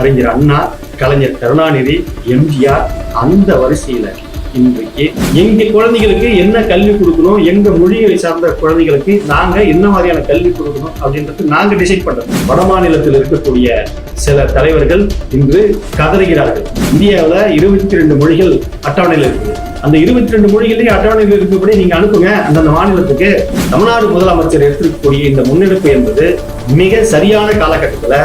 அறிஞர் அண்ணா கலைஞர் கருணாநிதி எம்ஜிஆர் அந்த வரிசையில இன்றைக்கு எங்க குழந்தைகளுக்கு என்ன கல்வி கொடுக்கணும் எங்க மொழிகளை சார்ந்த குழந்தைகளுக்கு நாங்க என்ன மாதிரியான கல்வி கொடுக்கணும் அப்படின்றது நாங்க டிசைட் பண்றோம். வட மாநிலத்தில் இருக்கக்கூடிய சில தலைவர்கள் இன்று கதறுகிறார்கள். இந்தியாவுல இருபத்தி ரெண்டு மொழிகள் அட்டவணையில் இருக்குது. அந்த இருபத்தி ரெண்டு மொழிகளையும் அட்டவணையில் இருக்கபடி நீங்க அனுப்புங்க. அந்தந்த மாநிலத்துக்கு தமிழ்நாடு முதலமைச்சர் எடுத்திருக்கக்கூடிய இந்த முன்னெடுப்பு என்பது மிக சரியான காலகட்டத்துல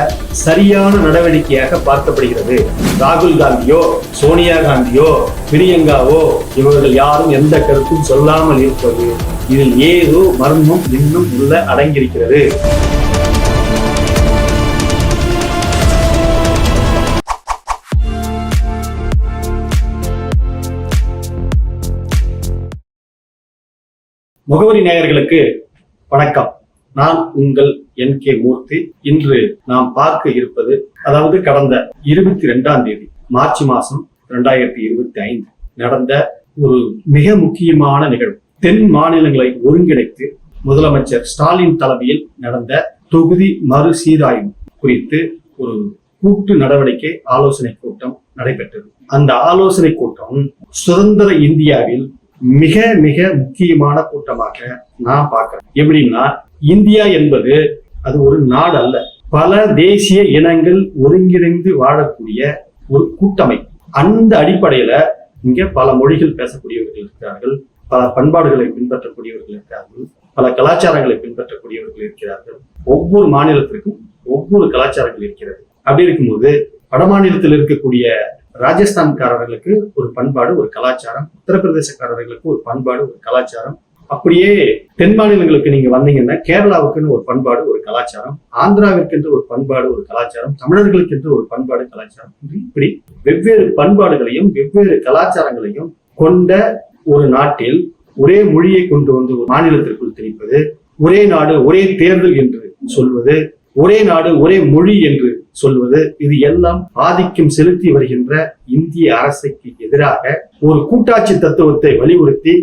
சரியான நடவடிக்கையாக பார்க்கப்படுகிறது. ராகுல் காந்தியோ சோனியா காந்தியோ பிரியங்காவோ இவர்கள் யாரும் எந்த கருத்தும் சொல்லாமல் இருப்பது இதில் ஏதோ மர்மம் இன்னும் உள்ள அடங்கியிருக்கிறது. முகவரி நேயர்களுக்கு வணக்கம். நான் உங்கள் என் கே மூர்த்தி. இன்று நாம் பார்க்க இருப்பது அதாவது கடந்த இருபத்தி ரெண்டாம் தேதி மார்ச் மாசம் ரெண்டாயிரத்தி இருபத்தி ஐந்து நடந்த ஒரு மிக முக்கியமான நிகழ்வு. தென் மாநிலங்களை ஒருங்கிணைத்து முதலமைச்சர் ஸ்டாலின் தலைமையில் நடந்த தொகுதி மறுசீராய்வு குறித்து ஒரு கூட்டு நடவடிக்கை ஆலோசனை கூட்டம் நடைபெற்றது. அந்த ஆலோசனை கூட்டம் சுதந்திர இந்தியாவில் மிக மிக முக்கியமான கூட்டமாக நான் பார்க்கிறேன். எப்படின்னா இந்தியா என்பது அது ஒரு நாடு அல்ல. பல தேசிய இனங்கள் ஒருங்கிணைந்து வாழக்கூடிய ஒரு கூட்டமைப்பு. அந்த அடிப்படையில இங்க பல மொழிகள் பேசக்கூடியவர்கள் இருக்கிறார்கள். பல பண்பாடுகளை பின்பற்றக்கூடியவர்கள் இருக்கிறார்கள். பல கலாச்சாரங்களை பின்பற்றக்கூடியவர்கள் இருக்கிறார்கள். ஒவ்வொரு மாநிலத்திற்கும் ஒவ்வொரு கலாச்சாரங்கள் இருக்கிறது. அப்படி இருக்கும்போது வட மாநிலத்தில் இருக்கக்கூடிய ராஜஸ்தான்காரர்களுக்கு ஒரு பண்பாடு ஒரு கலாச்சாரம். உத்தரப்பிரதேசக்காரர்களுக்கு ஒரு பண்பாடு ஒரு கலாச்சாரம். அப்படியே தென் மாநிலங்களுக்கு நீங்க வந்தீங்கன்னா கேரளாவுக்குன்னு ஒரு பண்பாடு ஒரு கலாச்சாரம். ஆந்திராவிற்கென்று ஒரு பண்பாடு ஒரு கலாச்சாரம். தமிழர்களுக்கென்று ஒரு பண்பாடு கலாச்சாரம். இப்படி வெவ்வேறு பண்பாடுகளையும் வெவ்வேறு கலாச்சாரங்களையும் கொண்ட ஒரு நாட்டில் ஒரே மொழியை கொண்டு வந்து ஒரு மாநிலத்திற்குள் திணிப்பது ஒரே நாடு ஒரே தேர்தல் என்று சொல்வது ஒரே நாடு ஒரே மொழி என்று சொல்வது இது எல்லாம் ஆதிக்கம் செலுத்தி வருகின்ற இந்திய அரசுக்கு எதிராக ஒரு கூட்டாட்சி தத்துவத்தை வலியுறுத்தி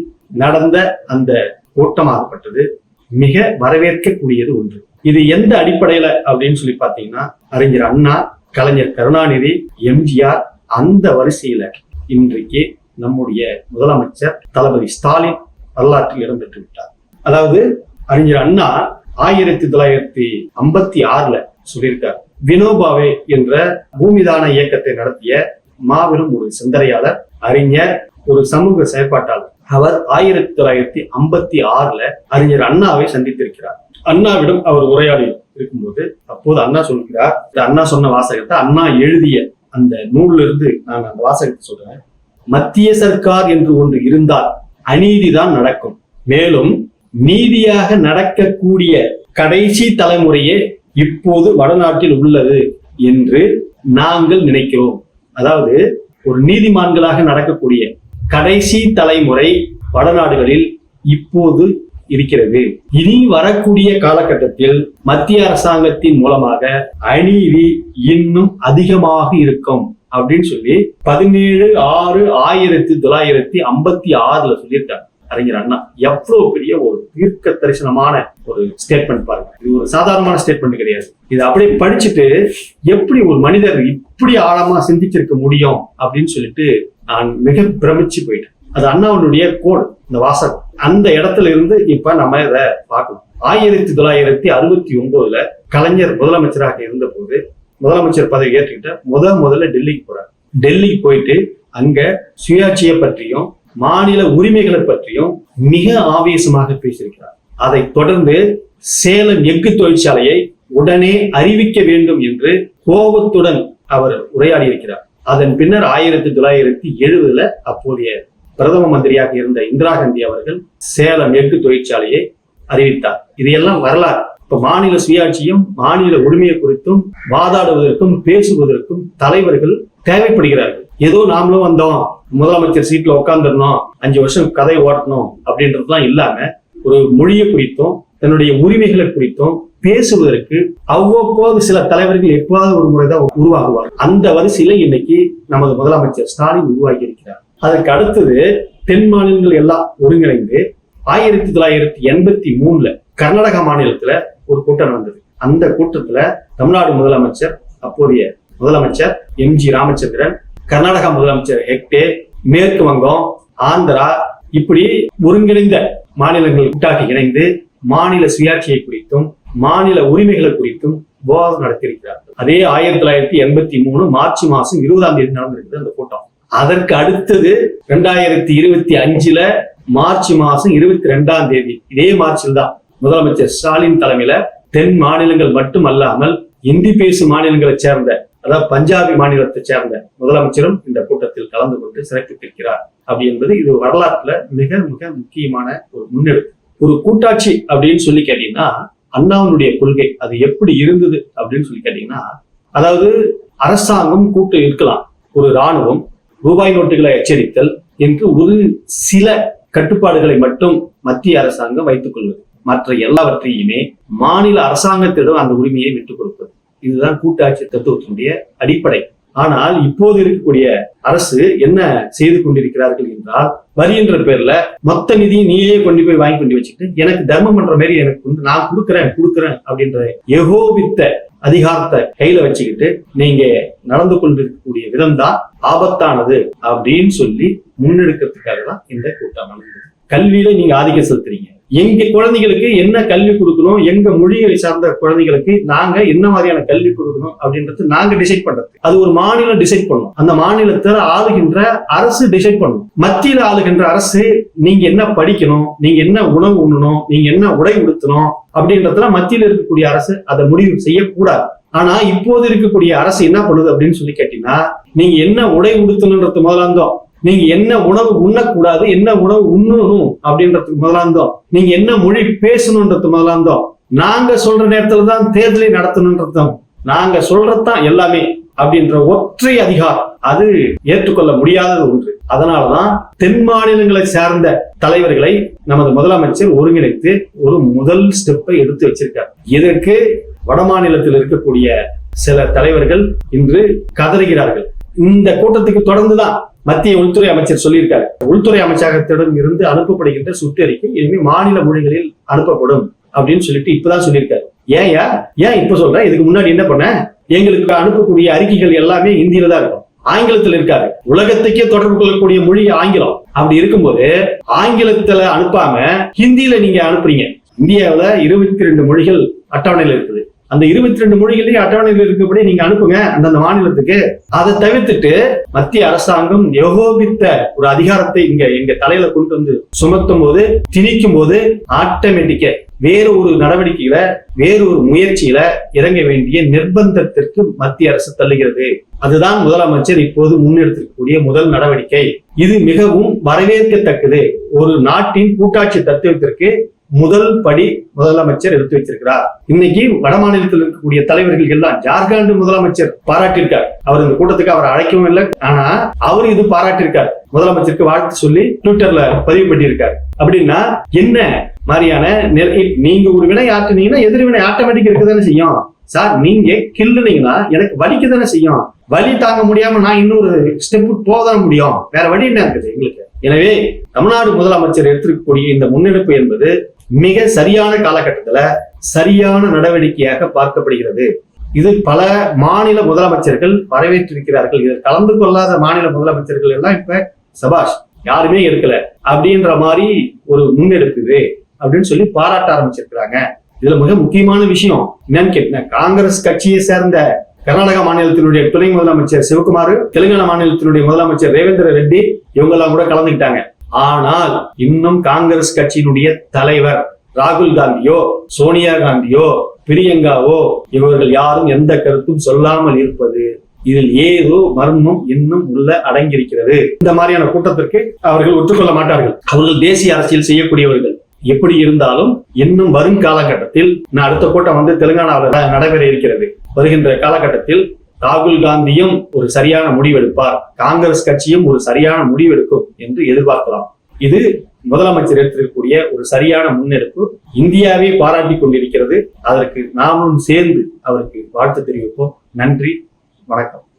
நடந்த அந்த கூட்டமாகப்பட்டது மிக வரவேற்கக்கூடியது ஒன்று. இது எந்த அடிப்படையில அப்படின்னு சொல்லி பாத்தீங்கன்னா அறிஞர் அண்ணா கலைஞர் கருணாநிதி எம்ஜிஆர் அந்த வரிசையில இன்றைக்கு நம்முடைய முதலமைச்சர் தளபதி ஸ்டாலின் வரலாற்றில் இடம்பெற்று விட்டார். அதாவது அறிஞர் அண்ணா ஆயிரத்தி தொள்ளாயிரத்தி ஐம்பத்தி ஆறுல சொல்லியிருக்கார். வினோபாவே என்ற பூமிதான இயக்கத்தை நடத்திய மாபெரும் ஒரு சிந்தனையாளர் அறிஞர் ஒரு சமூக செயற்பாட்டாளர். அவர் ஆயிரத்தி தொள்ளாயிரத்தி ஐம்பத்தி ஆறுல அறிஞர் அண்ணாவை சந்தித்திருக்கிறார். அண்ணாவிடம் அவர் உரையாடி இருக்கும்போது அப்போது அண்ணா சொல்கிறார் அண்ணா சொன்ன வாசகத்தை அண்ணா எழுதிய அந்த நூல்ல இருந்து நான் அந்த வாசகத்தை சொல்றேன். மத்திய சர்க்கார் என்று ஒன்று இருந்தால் அநீதிதான் நடக்கும். மேலும் நீதியாக நடக்கக்கூடிய கடைசி தலைமுறையே இப்போது வடநாட்டில் உள்ளது என்று நாங்கள் நினைக்கிறோம். அதாவது ஒரு நீதிமான்களாக நடக்கக்கூடிய கடைசி தலைமுறை வடநாடுகளில் இப்போது இருக்கிறது. இனி வரக்கூடிய காலகட்டத்தில் மத்திய அரசாங்கத்தின் மூலமாக அநீதி இன்னும் அதிகமாக இருக்கும் அப்படின்னு சொல்லி பதினேழு ஆறு ஆயிரத்தி தொள்ளாயிரத்தி ஐம்பத்தி ஆறுல சொல்லியிருக்காங்க. அறிஞர் அண்ணா எவ்வளவு பெரிய ஒரு தீர்க்க தரிசனமான ஒரு ஸ்டேட்மெண்ட் பாருங்க. இது ஒரு சாதாரணமான ஸ்டேட்மெண்ட் கிடையாது. இது அப்படியே படிச்சுட்டு எப்படி ஒரு மனிதர் இப்படி ஆழமா சிந்திச்சிருக்க முடியும் அப்படின்னு சொல்லிட்டு நான் மிக பிரமிச்சு போயிட்டேன். அது அண்ணாவுடைய கோட் இந்த வாசகம். அந்த இடத்துல இருந்து இப்ப நம்ம இதை பார்க்கணும். ஆயிரத்தி தொள்ளாயிரத்தி அறுபத்தி ஒன்பதுல கலைஞர் முதலமைச்சராக இருந்த போது முதலமைச்சர் பதவி ஏற்றுக்கிட்ட முத முதல்ல டெல்லிக்கு போறார். டெல்லிக்கு போயிட்டு அங்க சுயாட்சியை பற்றியும் மாநில உரிமைகளை பற்றியும் மிக ஆவேசமாக பேசியிருக்கிறார். அதை தொடர்ந்து சேலம் எஃகு தொழிற்சாலையை உடனே அறிவிக்க வேண்டும் என்று கோபத்துடன் அவர் உரையாடி இருக்கிறார் அதன் பின்னர் ஆயிரத்தி தொள்ளாயிரத்தி எழுபதுல அப்போதைய பிரதம மந்திரியாக இருந்த இந்திரா காந்தி அவர்கள் சேலம் எஃகு தொழிற்சாலையை அறிவித்தார். இதையெல்லாம் வரலாறு. இப்ப மாநில சுயாட்சியும் மாநில உரிமையை குறித்தும் வாதாடுவதற்கும் பேசுவதற்கும் தலைவர்கள் தேவைப்படுகிறார்கள். ஏதோ நாமளும் வந்தோம். முதலமைச்சர் சீட்ல உட்காந்துருந்தோம் அஞ்சு வருஷம் கதை ஓட்டணும் அப்படின்றதுலாம் இல்லாம ஒரு மொழியை குறித்தும் தன்னுடைய உரிமைகளை குறித்தும் பேசுவதற்கு அவ்வப்போது சில தலைவர்கள் எப்போது ஒரு முறைதான் உருவாகுவார் அந்த வரிசையில இன்னைக்கு நமது முதலமைச்சர் ஸ்டாலின் உருவாகி இருக்கிறார் அதற்கு அடுத்தது தென் மாநிலங்கள் எல்லாம் ஒருங்கிணைந்து ஆயிரத்தி தொள்ளாயிரத்தி எண்பத்தி மூணுல கர்நாடகா மாநிலத்துல ஒரு கூட்டம் நடந்தது. அந்த கூட்டத்துல தமிழ்நாடு முதலமைச்சர் அப்போதைய முதலமைச்சர் எம் ஜி ராமச்சந்திரன் கர்நாடகா முதலமைச்சர் ஹெக்டே மேற்கு வங்கம் ஆந்திரா இப்படி ஒருங்கிணைந்த மாநிலங்கள் கூட்டாக இணைந்து மாநில சுயாட்சியை குறித்தும் மாநில உரிமைகளை குறித்தும் விவாதம் நடத்தியிருக்கிறார்கள். அதே ஆயிரத்தி தொள்ளாயிரத்தி எண்பத்தி மூணு மார்ச் மாசம் இருபதாம் தேதி நடந்திருக்குது அந்த கூட்டம் அதற்கு அடுத்தது ரெண்டாயிரத்தி இருபத்தி அஞ்சுல மார்ச் மாசம் இருபத்தி ரெண்டாம் தேதி இதே மார்ச்சில் தான் முதலமைச்சர் ஸ்டாலின் தலைமையில தென் மாநிலங்கள் மட்டுமல்லாமல் இந்தி பேசும் மாநிலங்களை சேர்ந்த அதாவது பஞ்சாபி மாநிலத்தை சேர்ந்த முதலமைச்சரும் இந்த கூட்டத்தில் கலந்து கொண்டு சிறப்பித்திருக்கிறார் அப்படி என்பது இது வரலாற்றுல மிக மிக முக்கியமான ஒரு முன்னெடுப்பு. ஒரு கூட்டாட்சி அப்படின்னு சொல்லி கேட்டீங்கன்னா அண்ணாவினுடைய கொள்கை அது எப்படி இருந்தது அப்படின்னு சொல்லி கேட்டீங்கன்னா அதாவது அரசாங்கம் கூட்டு இருக்கலாம். ஒரு ராணுவம் ரூபாய் நோட்டுகளை எச்சரித்தல் என்று ஒரு சில கட்டுப்பாடுகளை மட்டும் மத்திய அரசாங்கம் வைத்துக் கொள்வது. மற்ற எல்லாவற்றையுமே மாநில அரசாங்கத்திடம் அந்த உரிமையை விட்டுக் கொடுப்பது. இதுதான் கூட்டாட்சி தத்துவத்தினுடைய அடிப்படை. ஆனால் இப்போது இருக்கக்கூடிய அரசு என்ன செய்து கொண்டிருக்கிறார்கள் என்றால் வரின்ற பேர்ல மொத்த நிதியை நீயே கொண்டு போய் வாங்கி கொண்டு வச்சுக்கிட்டு எனக்கு தர்மம் பண்ற மாதிரி எனக்கு வந்து நான் கொடுக்குறேன் கொடுக்குறேன் அப்படின்ற ஏகோபித்த அதிகாரத்தை கையில வச்சுக்கிட்டு நீங்க நடந்து கொண்டிருக்கக்கூடிய விதம் தான் ஆபத்தானது அப்படின்னு சொல்லி முன்னெடுக்கிறதுக்காக தான் இந்த கூட்டம் கல்வியில நீங்க ஆதிக்கம் செலுத்துறீங்க. எங்க குழந்தைகளுக்கு என்ன கல்வி கொடுக்கணும் எங்க மொழிகளை சார்ந்த குழந்தைகளுக்கு நாங்க என்ன மாதிரியான கல்வி கொடுக்கணும் அப்படின்றது நாங்க டிசைட் பண்றது. அது ஒரு மாநிலம் டிசைட் பண்ணும். அந்த மாநிலத்தில் ஆளுகின்ற அரசு டிசைட் பண்ணும். மத்தியில ஆளுகின்ற அரசு நீங்க என்ன படிக்கணும் நீங்க என்ன உணவு உண்ணணும் நீங்க என்ன உடை உடுத்தணும் அப்படின்றதுல மத்தியில இருக்கக்கூடிய அரசு அதை முடிவு செய்யக்கூடாது. ஆனா இப்போது இருக்கக்கூடிய அரசு என்ன பண்ணுது அப்படின்னு சொல்லி கேட்டீங்கன்னா நீங்க என்ன உடை உடுத்தணுன்றது முதலாந்தோம். நீங்க என்ன உணவு உண்ணக்கூடாது என்ன உணவு உண்ணணும் அப்படின்றதுக்கு முதலாந்தோம். நீங்க என்ன மொழி பேசணுன்றது முதலாந்தோம். நாங்க சொல்ற நேரத்துல தான் தேர்தலை நடத்தணுன்றதும் நாங்க சொல்றதுதான் எல்லாமே அப்படின்ற ஒற்றை அதிகாரம். அது ஏற்றுக்கொள்ள முடியாதது ஒன்று. அதனாலதான் தென் மாநிலங்களை சார்ந்த தலைவர்களை நமது முதலமைச்சர் ஒருங்கிணைத்து ஒரு முதல் ஸ்டெப்பை எடுத்து வச்சிருக்கார். இதற்கு வட மாநிலத்தில் இருக்கக்கூடிய சில தலைவர்கள் இன்று கதறுகிறார்கள். இந்த கூட்டத்துக்கு தொடர்ந்துதான் மத்திய உள்துறை அமைச்சர் சொல்லியிருக்காரு. உள்துறை அமைச்சகத்திடம் இருந்து அனுப்பப்படுகின்ற சுற்றறிக்கை இனிமே மாநில மொழிகளில் அனுப்பப்படும் அப்படின்னு சொல்லிட்டு இப்பதான் சொல்லியிருக்காரு. ஏன் ஏன் இப்ப சொல்றேன் இதுக்கு முன்னாடி என்ன பண்ண? எங்களுக்கு அனுப்பக்கூடிய அறிக்கைகள் எல்லாமே இந்தியில தான் இருக்கும். ஆங்கிலத்தில் இருக்காது உலகத்துக்கே தொடர்பு கொள்ளக்கூடிய மொழி ஆங்கிலம். அப்படி இருக்கும்போது ஆங்கிலத்துல அனுப்பாம ஹிந்தியில நீங்க அனுப்புறீங்க. இந்தியாவில இருபத்தி ரெண்டு மொழிகள் அட்டவணையில் இருக்குது. அந்த இருபத்தி ரெண்டு மொழிகளையும் அட்டவணையில் இருக்கப்படி நீங்க அனுப்புங்க அந்தந்த மாநிலத்துக்கு. அதை தவிர்த்துட்டு மத்திய அரசாங்கம் யோகோபித்த ஒரு அதிகாரத்தை இங்க எங்க தலையில கொண்டு வந்து சுமத்தும் போது திணிக்கும் போது ஆட்டோமேட்டிக்க வேறு ஒரு நடவடிக்கையில வேறு ஒரு முயற்சியில இறங்க வேண்டிய நிர்பந்தத்திற்கு மத்திய அரசு தள்ளுகிறது. அதுதான் முதலமைச்சர் இப்போது முன்னெடுத்திருக்கக்கூடிய முதல் நடவடிக்கை. இது மிகவும் வரவேற்கத்தக்கது. ஒரு நாட்டின் கூட்டாட்சி தத்துவத்திற்கு முதல் படி முதலமைச்சர் எடுத்து வச்சிருக்கிறார். இன்னைக்கு வட மாநிலத்தில் இருக்கக்கூடிய தலைவர்கள் எல்லாம் ஜார்க்கண்ட் முதலமைச்சர் பாராட்டியிருக்கார். அவர் இந்த கூட்டத்துக்கு அவர் அழைக்கவும் இல்லை. ஆனா அவர் இது பாராட்டியிருக்கார். முதலமைச்சருக்கு வாழ்த்து சொல்லி ட்விட்டர்ல பதிவு பண்ணியிருக்காரு. அப்படின்னா என்ன மாதிரியான நிலை- நீங்க ஒரு வினை ஆட்டுனீங்கன்னா எதிர்வினை ஆட்டோமேட்டிக் இருக்கதானே செய்யும். சார் நீங்க கில்லுனீங்கன்னா எனக்கு வலிக்க தானே செய்யும். வலி தாங்க முடியாம நான் இன்னொரு ஸ்டெப் போதான முடியும். வேற வழி என்ன இருக்குது எங்களுக்கு? எனவே தமிழ்நாடு முதலமைச்சர் எடுத்திருக்கக்கூடிய இந்த முன்னெடுப்பு என்பது மிக சரியான காலகட்டத்துல சரியான நடவடிக்கையாக பார்க்கப்படுகிறது. இது பல மாநில முதலமைச்சர்கள் வரவேற்றிருக்கிறார்கள். இதில் கலந்து கொள்ளாத மாநில முதலமைச்சர்கள் எல்லாம் இப்ப சபாஷ் யாருமே இருக்கல அப்படின்ற மாதிரி ஒரு முன்னெடுப்பு அப்படின்னு சொல்லி பாராட்ட ஆரம்பிச்சிருக்கிறாங்க. இதுல மிக முக்கியமான விஷயம் என்னன்னு கேட்டீங்கன்னா காங்கிரஸ் கட்சியை சேர்ந்த கர்நாடக மாநிலத்தினுடைய துணை முதலமைச்சர் சிவகுமார் தெலுங்கானா மாநிலத்தினுடைய முதலமைச்சர் ரேவேந்திர ரெட்டி இவங்க எல்லாம் கூட கலந்துக்கிட்டாங்க. ஆனால் இன்னும் காங்கிரஸ் கட்சியினுடைய தலைவர் ராகுல் காந்தியோ சோனியா காந்தியோ பிரியங்காவோ இவர்கள் யாரும் எந்த கருத்தும் சொல்லாமல் இருப்பது இதில் ஏதோ மர்மம் இன்னும் உள்ள அடங்கியிருக்கிறது. இந்த மாதிரியான கூட்டத்திற்கு அவர்கள் ஒத்துக்கொள்ள மாட்டார்கள். அவர்கள் தேசிய அரசியல் செய்யக்கூடியவர்கள். எப்படி இருந்தாலும் இன்னும் வரும் காலகட்டத்தில் நான் அடுத்த கூட்டம் வந்து தெலுங்கானாவில் நடைபெற இருக்கிறது. வருகின்ற காலகட்டத்தில் ராகுல் காந்தியும் ஒரு சரியான முடிவெடுப்பார். காங்கிரஸ் கட்சியும் ஒரு சரியான முடிவெடுக்கும் என்று எதிர்பார்க்கலாம். இது முதலமைச்சர் எடுத்திருக்கக்கூடிய ஒரு சரியான முன்னெடுப்பு. இந்தியாவே பாராட்டி கொண்டிருக்கிறது. அதற்கு நாமும் சேர்ந்து அவருக்கு வாழ்த்து தெரிவிப்போம். நன்றி. வணக்கம்.